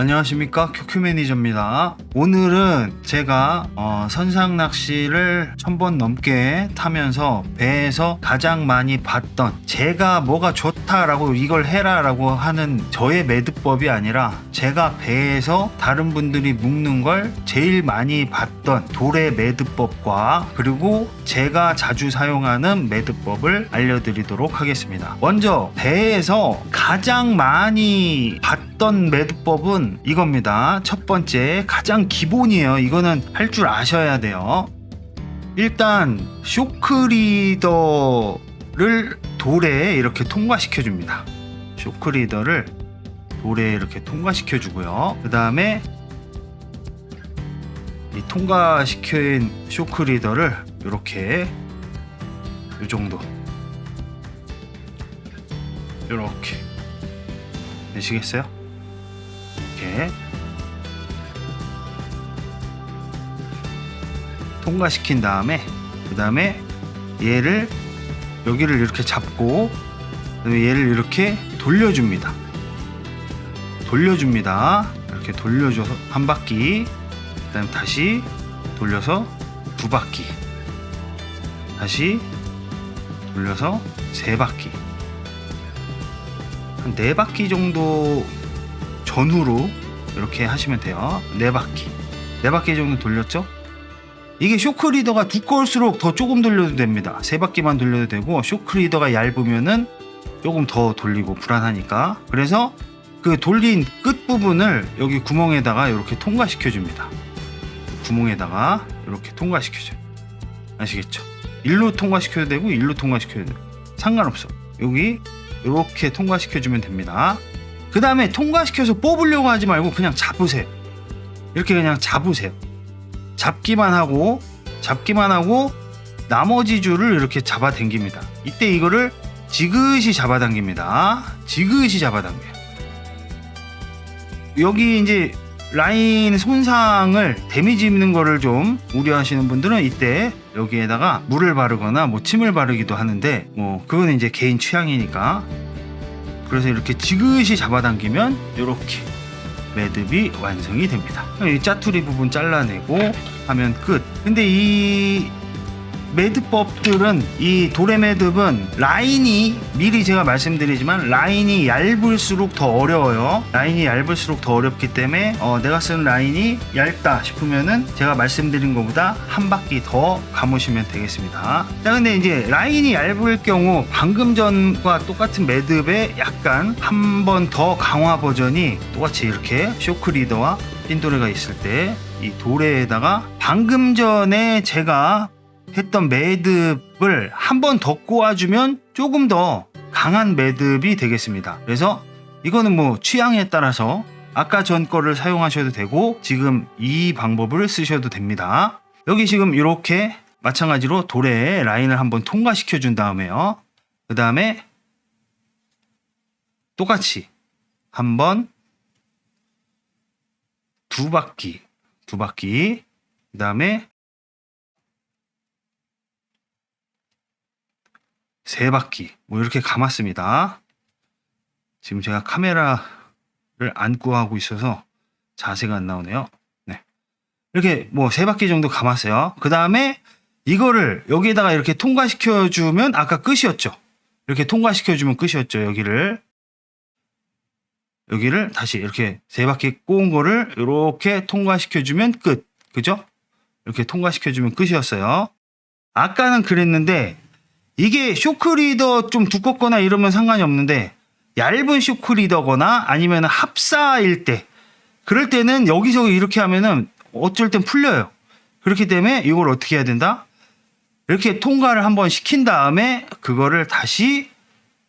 안녕하십니까 큐큐 매니저입니다. 오늘은 제가 어, 선상 낚시를 천 번 넘게 타면서 배에서 가장 많이 봤던 제가 뭐가 좋다라고 이걸 해라라고 하는 저의 매듭법이 아니라 제가 배에서 다른 분들이 묶는 걸 제일 많이 봤던 돌의 매듭법과 그리고 제가 자주 사용하는 매듭법을 알려드리도록 하겠습니다. 먼저 배에서 가장 많이 봤던 매듭법은 이겁니다. 첫 번째 가장 기본이에요. 이거는 할 줄 아셔야 돼요. 일단 쇼크리더를 돌에 이렇게 통과시켜 줍니다. 쇼크리더를 돌에 이렇게 통과시켜 주고요. 그 다음에 이 통과시킨 쇼크리더를 이렇게 이 정도 이렇게 되시겠어요? 이렇게 통과시킨 다음에 그 다음에 얘를 여기를 이렇게 잡고 그다음에 얘를 이렇게 돌려줍니다. 돌려줍니다. 이렇게 돌려줘서 한 바퀴 그 다음 다시 돌려서 두 바퀴 다시 돌려서 세 바퀴 한 네 바퀴 정도 전후로 이렇게 하시면 돼요. 네 바퀴 네 바퀴 정도 돌렸죠? 이게 쇼크 리더가 두꺼울수록 더 조금 돌려도 됩니다. 세 바퀴만 돌려도 되고 쇼크 리더가 얇으면은 조금 더 돌리고 불안하니까 그래서 그 돌린 끝 부분을 여기 구멍에다가 이렇게 통과시켜 줍니다. 구멍에다가 이렇게 통과시켜 줘요. 아시겠죠? 일로 통과시켜도 되고 일로 통과시켜도 되고 상관없어. 여기 이렇게 통과시켜 주면 됩니다. 그 다음에 통과시켜서 뽑으려고 하지 말고 그냥 잡으세요. 이렇게 그냥 잡으세요. 잡기만 하고 잡기만 하고 나머지 줄을 이렇게 잡아당깁니다. 이때 이거를 지그시 잡아당깁니다. 지그시 잡아당겨요. 여기 이제 라인 손상을 데미지 입는 거를 좀 우려하시는 분들은 이때 여기에다가 물을 바르거나 뭐 침을 바르기도 하는데 뭐 그거는 이제 개인 취향이니까 그래서 이렇게 지그시 잡아당기면 이렇게 매듭이 완성이 됩니다. 이 짜투리 부분 잘라내고 하면 끝. 근데 이 매듭법들은 이 도래 매듭은 라인이 미리 제가 말씀드리지만 라인이 얇을수록 더 어려워요. 라인이 얇을수록 더 어렵기 때문에 어, 내가 쓰는 라인이 얇다 싶으면은 제가 말씀드린 것보다 한 바퀴 더 감으시면 되겠습니다. 자 근데 이제 라인이 얇을 경우 방금 전과 똑같은 매듭에 약간 한 번 더 강화 버전이 똑같이 이렇게 쇼크 리더와 핀도레가 있을 때 이 도래에다가 방금 전에 제가 했던 매듭을 한 번 더 꼬아주면 조금 더 강한 매듭이 되겠습니다. 그래서 이거는 뭐 취향에 따라서 아까 전 거를 사용하셔도 되고 지금 이 방법을 쓰셔도 됩니다. 여기 지금 이렇게 마찬가지로 돌에 라인을 한번 통과시켜 준 다음에요. 그 다음에 똑같이 한번 두 바퀴 두 바퀴 그 다음에 세 바퀴 뭐 이렇게 감았습니다. 지금 제가 카메라를 안고 하고 있어서 자세가 안 나오네요. 네. 이렇게 뭐 세 바퀴 정도 감았어요. 그 다음에 이거를 여기에다가 이렇게 통과시켜 주면 아까 끝이었죠. 이렇게 통과시켜 주면 끝이었죠. 여기를 여기를 다시 이렇게 세 바퀴 꼬은 거를 이렇게 통과시켜 주면 끝. 그죠? 이렇게 통과시켜 주면 끝이었어요. 아까는 그랬는데 이게 쇼크 리더 좀 두껍거나 이러면 상관이 없는데 얇은 쇼크 리더거나 아니면 합사일 때 그럴 때는 여기서 이렇게 하면은 어쩔 땐 풀려요. 그렇기 때문에 이걸 어떻게 해야 된다? 이렇게 통과를 한번 시킨 다음에 그거를 다시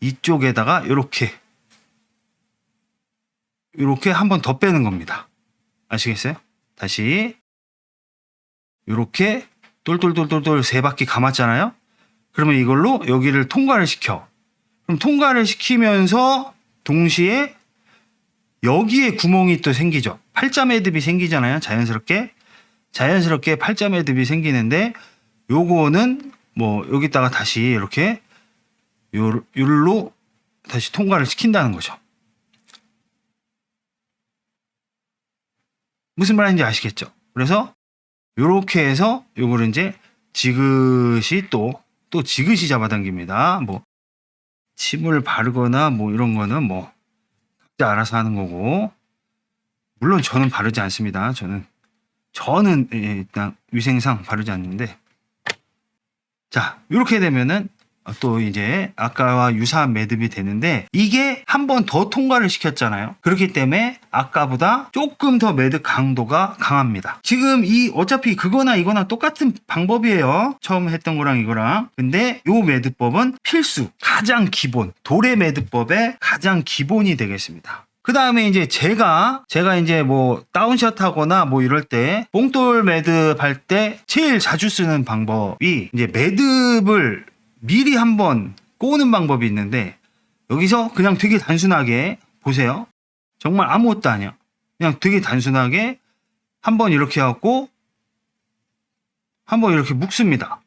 이쪽에다가 이렇게 이렇게 한번 더 빼는 겁니다. 아시겠어요? 다시 이렇게 똘똘똘똘똘 세 바퀴 감았잖아요. 그러면 이걸로 여기를 통과를 시켜. 그럼 통과를 시키면서 동시에 여기에 구멍이 또 생기죠. 팔자 매듭이 생기잖아요. 자연스럽게. 자연스럽게 팔자 매듭이 생기는데 요거는 뭐 여기다가 다시 이렇게 요, 요로 다시 통과를 시킨다는 거죠. 무슨 말인지 아시겠죠? 그래서 요렇게 해서 요거를 이제 지그시 또, 또 지그시 잡아당깁니다. 뭐, 침을 바르거나 뭐 이런 거는 뭐, 각자 알아서 하는 거고, 물론 저는 바르지 않습니다. 저는, 저는 예, 일단 위생상 바르지 않는데, 자, 이렇게 되면은 또 이제 아까와 유사한 매듭이 되는데 이게 한 번 더 통과를 시켰잖아요. 그렇기 때문에 아까보다 조금 더 매듭 강도가 강합니다. 지금 이 어차피 그거나 이거나 똑같은 방법이에요. 처음 했던 거랑 이거랑. 근데 요 매듭법은 필수, 가장 기본, 도래 매듭법의 가장 기본이 되겠습니다. 그 다음에 이제 제가, 제가 이제 뭐 다운샷 하거나 뭐 이럴 때, 뽕돌 매듭 할 때 제일 자주 쓰는 방법이 이제 매듭을 미리 한번 꼬는 방법이 있는데, 여기서 그냥 되게 단순하게 보세요. 정말 아무것도 아니야. 그냥 되게 단순하게 한번 이렇게 하고, 한번 이렇게 묶습니다.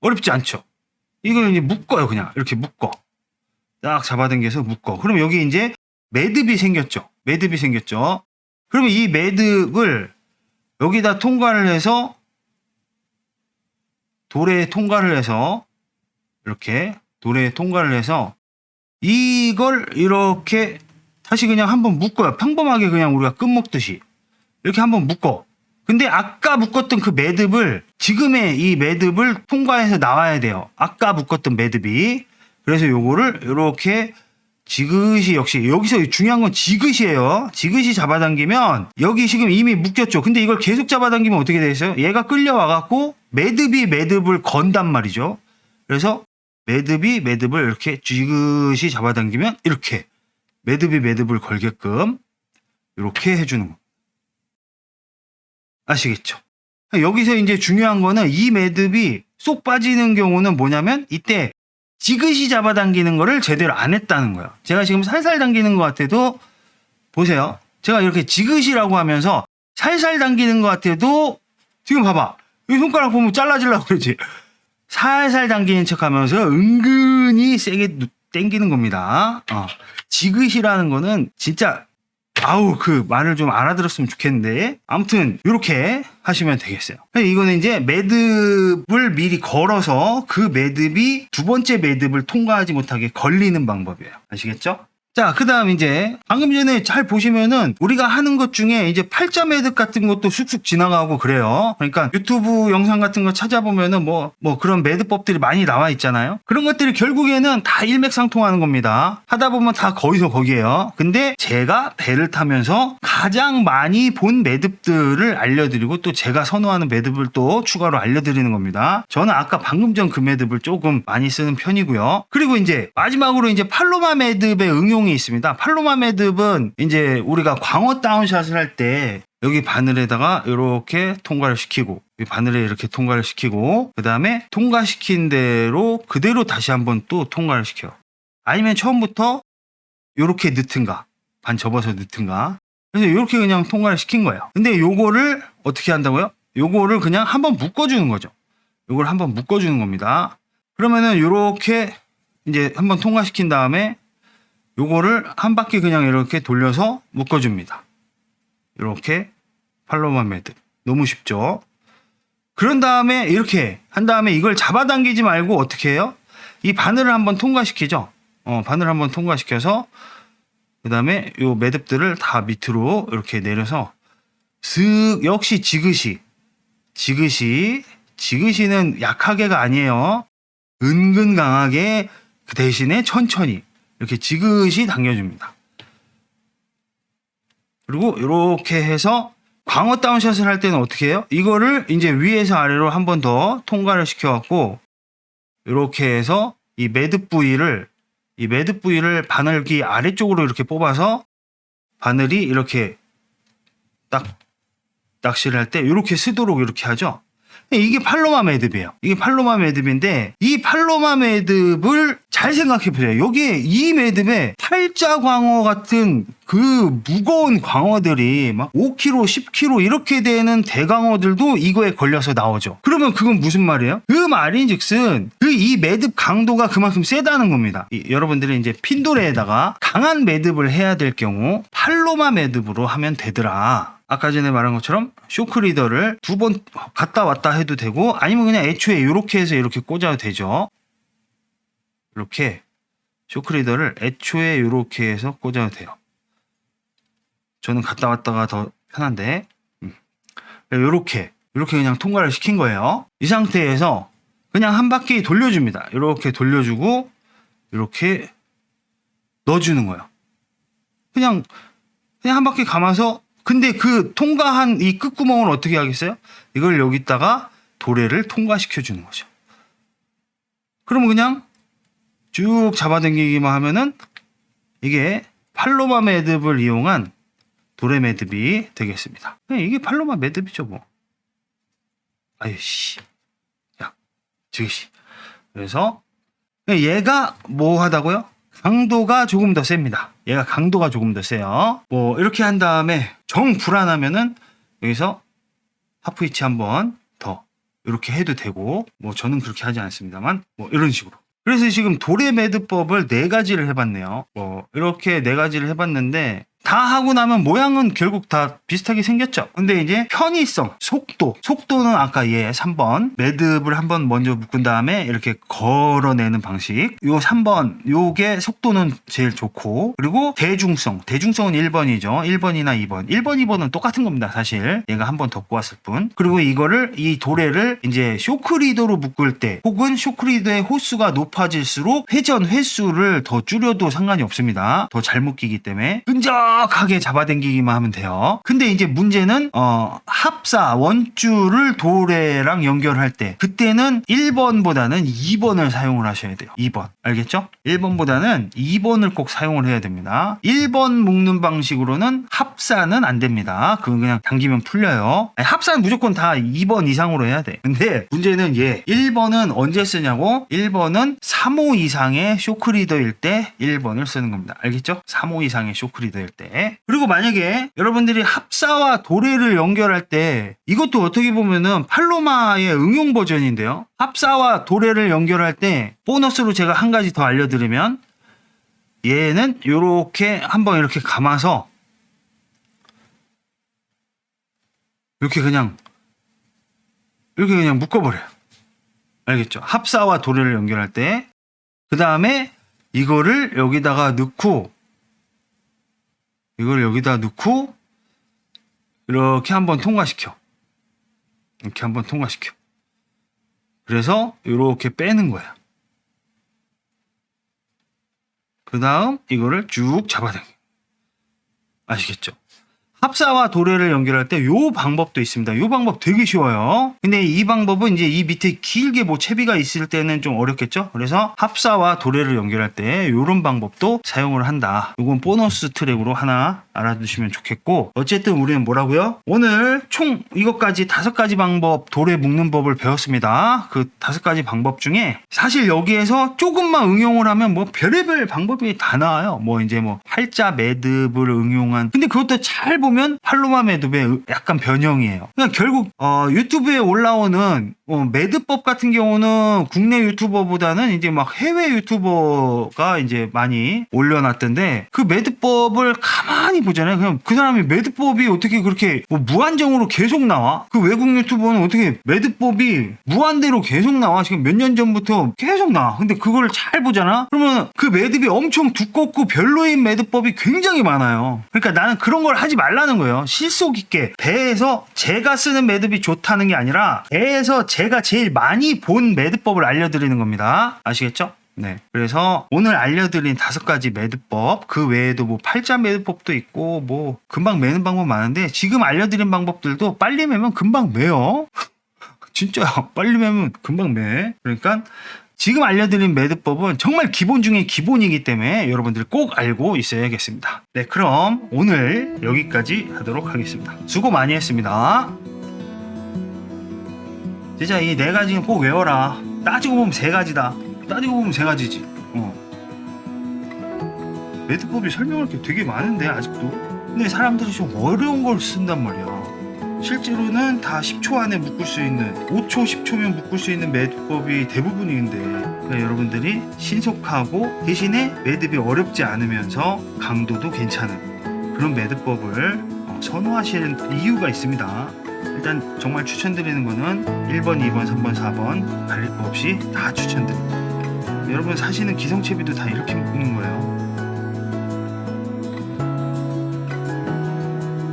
어렵지 않죠? 이걸 이제 묶어요, 그냥. 이렇게 묶어. 딱 잡아당겨서 묶어. 그럼 여기 이제 매듭이 생겼죠. 매듭이 생겼죠. 그러면 이 매듭을 여기다 통과를 해서 돌에 통과를 해서 이렇게 돌에 통과를 해서 이걸 이렇게 다시 그냥 한번 묶어요. 평범하게 그냥 우리가 끈 묶듯이 이렇게 한번 묶어. 근데 아까 묶었던 그 매듭을 지금의 이 매듭을 통과해서 나와야 돼요. 아까 묶었던 매듭이 그래서 요거를 이렇게 지그시 역시 여기서 중요한 건 지그시예요. 지그시 잡아당기면 여기 지금 이미 묶였죠. 근데 이걸 계속 잡아당기면 어떻게 되겠어요? 얘가 끌려와 갖고 매듭이 매듭을 건단 말이죠. 그래서 매듭이 매듭을 이렇게 지그시 잡아당기면 이렇게 매듭이 매듭을 걸게끔 이렇게 해주는 거. 아시겠죠? 여기서 이제 중요한 거는 이 매듭이 쏙 빠지는 경우는 뭐냐면 이때 지그시 잡아당기는 거를 제대로 안 했다는 거예요. 제가 지금 살살 당기는 것 같아도 보세요. 제가 이렇게 지그시라고 하면서 살살 당기는 것 같아도 지금 봐봐. 이 손가락 보면 잘라지려고 그러지. 살살 당기는 척 하면서 은근히 세게 누- 당기는 겁니다. 어. 지그시라는 거는 진짜 아우 그 말을 좀 알아들었으면 좋겠는데 아무튼 이렇게 하시면 되겠어요. 이거는 이제 매듭을 미리 걸어서 그 매듭이 두 번째 매듭을 통과하지 못하게 걸리는 방법이에요. 아시겠죠? 자, 그 다음 이제, 방금 전에 잘 보시면은, 우리가 하는 것 중에 이제 팔자 매듭 같은 것도 쑥쑥 지나가고 그래요. 그러니까 유튜브 영상 같은 거 찾아보면은 뭐, 뭐 그런 매듭법들이 많이 나와 있잖아요. 그런 것들이 결국에는 다 일맥상통하는 겁니다. 하다 보면 다 거기서 거기에요. 근데 제가 배를 타면서 가장 많이 본 매듭들을 알려드리고 또 제가 선호하는 매듭을 또 추가로 알려드리는 겁니다. 저는 아까 방금 전 그 매듭을 조금 많이 쓰는 편이고요. 그리고 이제 마지막으로 이제 팔로마 매듭의 응용 이 있습니다. 팔로마 매듭은 이제 우리가 광어 다운샷을 할 때 여기 바늘에다가 이렇게 통과를 시키고 이 바늘에 이렇게 통과를 시키고 그 다음에 통과시킨 대로 그대로 다시 한번 또 통과를 시켜. 아니면 처음부터 이렇게 넣든가 반 접어서 넣든가 그래서 이렇게 그냥 통과를 시킨 거예요. 근데 요거를 어떻게 한다고요? 요거를 그냥 한번 묶어주는 거죠. 요걸 한번 묶어주는 겁니다. 그러면은 요렇게 이제 한번 통과시킨 다음에 요거를 한 바퀴 그냥 이렇게 돌려서 묶어줍니다. 이렇게 팔로마 매듭. 너무 쉽죠? 그런 다음에 이렇게 한 다음에 이걸 잡아당기지 말고 어떻게 해요? 이 바늘을 한번 통과시키죠. 어, 바늘 한번 통과시켜서 그 다음에 요 매듭들을 다 밑으로 이렇게 내려서 슥 역시 지그시 지그시 지그시는 약하게가 아니에요. 은근 강하게 그 대신에 천천히 이렇게 지그시 당겨줍니다. 그리고 이렇게 해서 광어 다운샷을 할 때는 어떻게 해요? 이거를 이제 위에서 아래로 한 번 더 통과를 시켜갖고 이렇게 해서 이 매듭 부위를 이 매듭 부위를 바늘기 아래쪽으로 이렇게 뽑아서 바늘이 이렇게 딱 낚시를 할 때 이렇게 쓰도록 이렇게 하죠. 이게 팔로마 매듭이에요. 이게 팔로마 매듭인데 이 팔로마 매듭을 잘 생각해 보세요. 여기에 이 매듭에 팔자 광어 같은 그 무거운 광어들이 막 5kg, 10kg 이렇게 되는 대광어들도 이거에 걸려서 나오죠. 그러면 그건 무슨 말이에요? 그 말인즉슨 그 이 매듭 강도가 그만큼 세다는 겁니다. 이- 여러분들이 이제 핀도레에다가 강한 매듭을 해야 될 경우 팔로마 매듭으로 하면 되더라. 아까 전에 말한 것처럼 쇼크 리더를 두 번 갔다 왔다 해도 되고 아니면 그냥 애초에 이렇게 해서 이렇게 꽂아도 되죠. 이렇게 쇼크 리더를 애초에 이렇게 해서 꽂아도 돼요. 저는 갔다 왔다가 더 편한데 이렇게 이렇게 그냥 통과를 시킨 거예요. 이 상태에서 그냥 한 바퀴 돌려줍니다. 이렇게 돌려주고 이렇게 넣어주는 거예요. 그냥 그냥 한 바퀴 감아서 근데 그 통과한 이 끝구멍을 어떻게 하겠어요? 이걸 여기다가 도래를 통과시켜 주는 거죠. 그러면 그냥 쭉 잡아당기기만 하면은 이게 팔로마 매듭을 이용한 도래 매듭이 되겠습니다. 이게 팔로마 매듭이죠 뭐. 아유씨, 야, 저기씨. 그래서 얘가 뭐 하다고요? 강도가 조금 더 셉니다. 얘가 강도가 조금 더 세요. 뭐 이렇게 한 다음에 정 불안하면은 여기서 하프 위치 한번 더 이렇게 해도 되고 뭐 저는 그렇게 하지 않습니다만 뭐 이런 식으로. 그래서 지금 도래 매듭법을 네 가지를 해봤네요. 뭐 이렇게 네 가지를 해봤는데 다 하고 나면 모양은 결국 다 비슷하게 생겼죠. 근데 이제 편의성, 속도. 속도는 아까 얘 3번 매듭을 한번 먼저 묶은 다음에 이렇게 걸어내는 방식. 요 3번 요게 속도는 제일 좋고 그리고 대중성. 대중성은 1번이죠. 1번이나 2번. 1번, 2번은 똑같은 겁니다. 사실 얘가 한번더 꼬았을 뿐. 그리고 이거를 이 도래를 이제 쇼크 리더로 묶을 때 혹은 쇼크 리더의 호수가 높아질수록 회전 횟수를 더 줄여도 상관이 없습니다. 더 잘 묶이기 때문에 끈적 하게 잡아당기기만 하면 돼요. 근데 이제 문제는 어, 합사 원줄을 도래랑 연결할 때 그때는 1번보다는 2번을 사용을 하셔야 돼요. 2번. 알겠죠? 1번보다는 2번을 꼭 사용을 해야 됩니다. 1번 묶는 방식으로는 합사는 안 됩니다. 그건 그냥 당기면 풀려요. 아니, 합사는 무조건 다 2번 이상으로 해야 돼. 근데 문제는 얘 1번은 언제 쓰냐고? 1번은 3호 이상의 쇼크리더일 때 1번을 쓰는 겁니다. 알겠죠? 3호 이상의 쇼크리더일 때. 그리고 만약에 여러분들이 합사와 도래를 연결할 때 이것도 어떻게 보면은 팔로마의 응용 버전인데요. 합사와 도래를 연결할 때 보너스로 제가 한 가지 더 알려드리면 얘는 이렇게 한번 이렇게 감아서 이렇게 그냥 이렇게 그냥 묶어버려요. 알겠죠? 합사와 도래를 연결할 때 그 다음에 이거를 여기다가 넣고 이걸 여기다 넣고 이렇게 한번 통과시켜. 이렇게 한번 통과시켜. 그래서 이렇게 빼는 거야. 그 다음 이거를 쭉 잡아당겨. 아시겠죠? 합사와 도래를 연결할 때 요 방법도 있습니다. 요 방법 되게 쉬워요. 근데 이 방법은 이제 이 밑에 길게 뭐 채비가 있을 때는 좀 어렵겠죠? 그래서 합사와 도래를 연결할 때 요런 방법도 사용을 한다. 요건 보너스 트랙으로 하나 알아두시면 좋겠고 어쨌든 우리는 뭐라고요? 오늘 총 이것까지 다섯 가지 방법 도래 묶는 법을 배웠습니다. 그 다섯 가지 방법 중에 사실 여기에서 조금만 응용을 하면 뭐 별의별 방법이 다 나와요. 뭐 이제 뭐 팔자 매듭을 응용한 근데 그것도 잘 보면 팔로마 매듭의 약간 변형이에요. 그냥 결국 어, 유튜브에 올라오는 어, 매듭법 같은 경우는 국내 유튜버보다는 이제 막 해외 유튜버가 이제 많이 올려놨던데 그 매듭법을 가만히 보잖아요. 그냥 그 사람이 매듭법이 어떻게 그렇게 뭐 무한정으로 계속 나와? 그 외국 유튜버는 어떻게 매듭법이 무한대로 계속 나와? 지금 몇 년 전부터 계속 나와. 근데 그걸 잘 보잖아? 그러면 그 매듭이 엄청 두껍고 별로인 매듭법이 굉장히 많아요. 그러니까 나는 그런 걸 하지 말라 는 거예요. 실속 있게 배에서 제가 쓰는 매듭이 좋다는 게 아니라 배에서 제가 제일 많이 본 매듭법을 알려드리는 겁니다. 아시겠죠? 네. 그래서 오늘 알려드린 다섯 가지 매듭법, 그 외에도 뭐 팔자 매듭법도 있고, 뭐 금방 매는 방법 많은데, 지금 알려드린 방법들도 빨리 매면 금방 매요. 진짜요. 빨리 매면 금방 매. 그러니까 지금 알려드린 매듭법은 정말 기본 중에 기본이기 때문에 여러분들 꼭 알고 있어야겠습니다. 네, 그럼 오늘 여기까지 하도록 하겠습니다. 수고 많이 했습니다. 진짜 이 네 가지는 꼭 외워라. 따지고 보면 세 가지다. 따지고 보면 세 가지지. 어. 매듭법이 설명할 게 되게 많은데 아직도. 근데 사람들이 좀 어려운 걸 쓴단 말이야. 실제로는 다 10초 안에 묶을 수 있는 5초, 10초면 묶을 수 있는 매듭법이 대부분인데 그러니까 여러분들이 신속하고 대신에 매듭이 어렵지 않으면서 강도도 괜찮은 그런 매듭법을 어, 선호하시는 이유가 있습니다. 일단 정말 추천드리는 거는 1번, 2번, 3번, 4번 가릴 거 없이 다 추천드립니다. 여러분 사시는 기성채비도 다 이렇게 묶는 거예요.